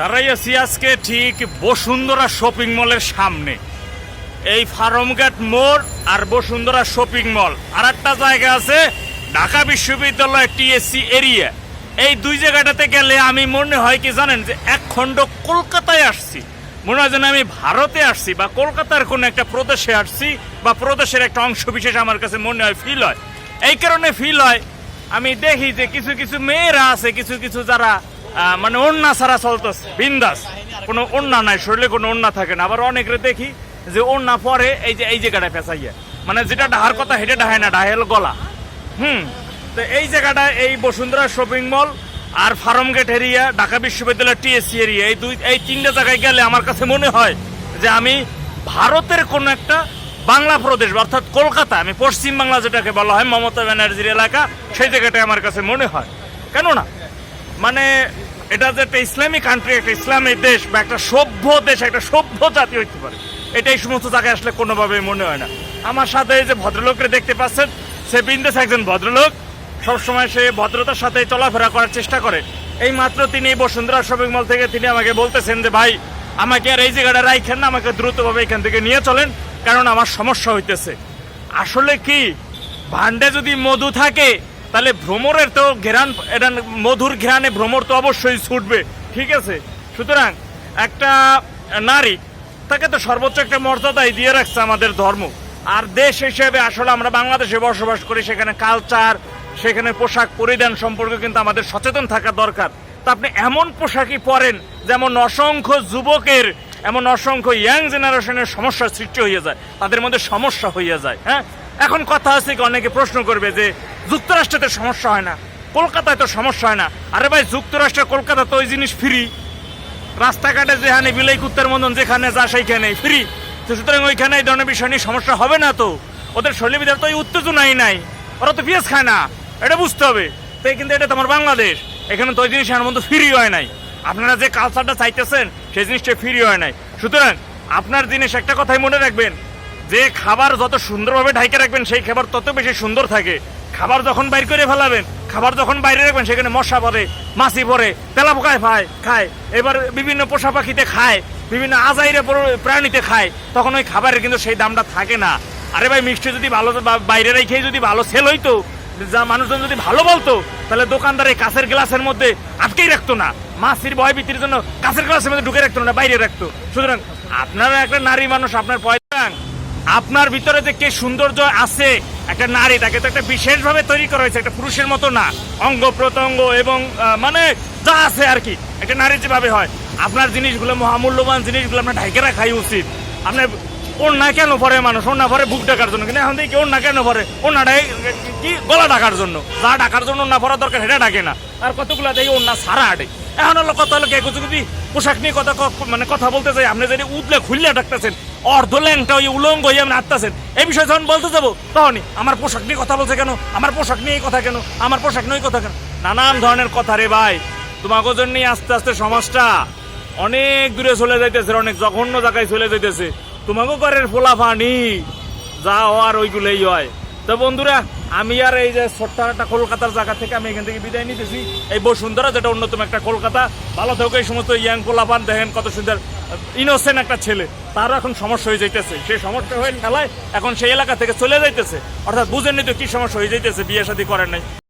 দাঁড়াই আছি আজকে ঠিক বসুন্ধরা শপিং মলের সামনে। এই ফার্মগেট মোড় আর বসুন্ধরা শপিং মল। আর একটা জায়গা আছে ঢাকা বিশ্ববিদ্যালয় টিএসসি এরিয়া। এই দুই জায়গাটাতে গেলে আমি মনে হয় কি জানেন যে এক খণ্ড কলকাতায় আসছি। মনে হয় যেন আমি ভারতে আসছি বা কলকাতার কোনো একটা প্রদেশে আসছি বা প্রদেশের একটা অংশ বিশেষ আমার কাছে মনে হয় ফিল হয়। এই কারণে ফিল হয়। আমি দেখি যে কিছু কিছু মেয়েরা আছে, কিছু কিছু যারা মানে ওন্না ছাড়া চলতেছে। বিন্দাস। কোনো ওন্না নাই, শরীরে কোনো ওন্না থাকে না। আবার অনেকরে দেখি যে ওন্না পরে এই যে এই জায়গাটা পেঁচাইয়া। মানে যেটা ডাহার কথা হেঁটে ডাহায় না, ডাহেল গলা। হুম? তো এই জায়গাটা, এই বসুন্ধরা শপিং মল আর ফার্ম গেট এরিয়া, ঢাকা বিশ্ববিদ্যালয় টিএসসি এরিয়া, এই দুই এই তিনটে জায়গায় গেলে আমার কাছে মনে হয় যে আমি ভারতের কোন একটা বাংলা প্রদেশ, অর্থাৎ কলকাতা, আমি পশ্চিম বাংলা যেটাকে বলা হয় মমতা ব্যানার্জির এলাকা, সেই জায়গাটায় আমার কাছে মনে হয়। কেননা মানে এটা যে একটা ইসলামিক কান্ট্রি একটা ইসলামিক দেশ বা একটা সভ্য দেশ, একটা সভ্য জাতি হইতে পারে এটা এই সমস্ত জায়গায় আসলে কোনোভাবে মনে হয় না। আমার সাথে এই যে ভদ্রলোককে দেখতে পাচ্ছেন, সে বিন্দেশ একজন ভদ্রলোক, সবসময় সে ভদ্রতার সাথে চলাফেরা করার চেষ্টা করে। এই মাত্র তিনি বসুন্ধরা শপিং মল থেকে তিনি আমাকে বলতেছেন যে, ভাই, আমাকে আর এই জায়গাটা রাইখেন না, আমাকে দ্রুতভাবে এখান থেকে নিয়ে চলেন, কারণ আমার সমস্যা হইতেছে। আসলে কি ভান্ডে যদি মধু থাকে তাহলে ভ্রমরের তো ঘেরান, এটা মধুর ঘেরানে ভ্রমর তো অবশ্যই ছুটবে, ঠিক আছে? সুতরাং একটা নারী, তাকে তো সর্বোচ্চ একটা মর্যাদাই দিয়ে রাখছে আমাদের ধর্ম। আর দেশ হিসেবে আসলে আমরা বাংলাদেশে বসবাস করি, সেখানে কালচার সেখানে পোশাক পরিধান সম্পর্কে কিন্তু আমাদের সচেতন থাকা দরকার। তা আপনি এমন পোশাকই পরেন যেমন অসংখ্য যুবকের, এমন অসংখ্য ইয়াং জেনারেশনের সমস্যার সৃষ্টি হয়ে যায়, তাদের মধ্যে সমস্যা হয়ে যায় হ্যাঁ? এখন কথা আছে কি, অনেকে প্রশ্ন করবে যে যুক্তরাষ্ট্রেতে সমস্যা হয় না, কলকাতায় তো সমস্যা হয় না। আরে ভাই, যুক্তরাষ্ট্রে, কলকাতা তো ওই জিনিস ফ্রি রাস্তাঘাটে যেখানে বিলাই কুত্তার মতন, যেখানে যা সেইখানে ফ্রি তো সুতরাং ওইখানে এই ধরনের বিষয় নিয়ে সমস্যা হবে না তো? ওদের ভিতরে তো ওই উত্তেজনাই নাই। ওরা তো পেঁয়াজ খায় না, এটা বুঝতে হবে। তো এই কিন্তু এটা তোমার বাংলাদেশ। এখানে তো ওই জিনিস এর মধ্যে ফ্রি হয় নাই। আপনারা যে কালচারটা চাইতেছেন, সেই জিনিসটা ফ্রি হয় নাই। সুতরাং আপনার জিনিস একটা কথাই মনে রাখবেন যে খাবার যত সুন্দরভাবে ঢাইকে রাখবেন, সেই খাবার তত বেশি সুন্দর থাকে। খাবার যখন বাইর করে ফেলাবেন, খাবার যখন বাইরে রাখবেন, সেখানে মশা পড়ে, মাছি পড়ে তেলা পোকায় খায় খায়। এবার বিভিন্ন পোষা পাখিতে খায়, বিভিন্ন আজাইরে প্রাণীতে খায়, তখন ওই খাবারের কিন্তু সেই দামটা থাকে না। আরে ভাই, মিষ্টি যদি ভালো বাইরে রেখে যদি ভালো সেল হইতো, যা মানুষজন যদি ভালো বলতো, তাহলে দোকানদার এই কাঁচের গ্লাসের মধ্যে আটকেই রাখতো না। মাছির ভয় ভীতির জন্য কাঁচের গ্লাসের মধ্যে ঢুকে রাখতো না, বাইরে রাখতো। সুতরাং আপনারা একটা নারী মানুষ, আপনার পয়সা আপনার ভিতরে যে কে সৌন্দর্য আছে, একটা নারী, তাকে তো একটা বিশেষভাবে তৈরি করা হয়েছে, একটা পুরুষের মতো না। অঙ্গ, প্রত্যঙ্গ এবং মানে যা আছে আর কি, একটা নারী যেভাবে হয়। আপনার জিনিসগুলো মহামূল্যবান জিনিসগুলো আপনার ঢাইকে রাখাই উচিত। আপনার ওড়না কেন পরে মানুষ? ওড়না পরে বুক ডাকার জন্য। কিন্তু এখন দেখি ওড়না কেন পরে ওড়নাটাই কি গলা ডাকার জন্য? যা ডাকার জন্য ওড়না পরা দরকার, সেটা ডাকে না। আর কতগুলো দেখি ওড়না সারা আটে। এখন হলো কথা হলো কেউ যদি পোশাক নিয়ে কথা মানে কথা বলতে চাই আপনি যদি উদলে খুললে ডাকতেছেন অর্ধ ল্যাংটা ওই উলঙ্গ হয়ে আপনি আটতেছেন এই বিষয়ে যখন বলতে যাব, তখনই আমার পোশাক নিয়ে কথা বলছে কেন? আমার পোশাক নিয়ে এই কথা কেন? আমার পোশাক নিয়ে কথা কেন? নানান ধরনের কথা রে ভাই। তোমাকে জন্যই আস্তে আস্তে সমাজটা অনেক দূরে চলে যাইতেছে অনেক জঘন্য জায়গায় চলে যাইতেছে। তোমাকে ঘরের ফোলা পানি যা হওয়ার ওইগুলোই হয়। তো বন্ধুরা, আমি আর এই যে ছোট্ট একটা কলকাতার জায়গা থেকে আমি এখান থেকে বিদায় নিতেছি। এই বসুন্ধরা যেটা অন্যতম একটা কলকাতা, ভালো থাকুক এই সমস্ত ইয়াং পোলাপান, দেখেন কত সুন্দর ইনোসেন্ট একটা ছেলে। তারও এখন সমস্যা হয়ে যাইতেছে। সেই সমস্যা হয়ে খেলায় এখন সেই এলাকা থেকে চলে যাইতেছে। অর্থাৎ বুঝেননি তো কি সমস্যা হয়ে যাইতেছে, বিয়ে শাদী করেন নাই।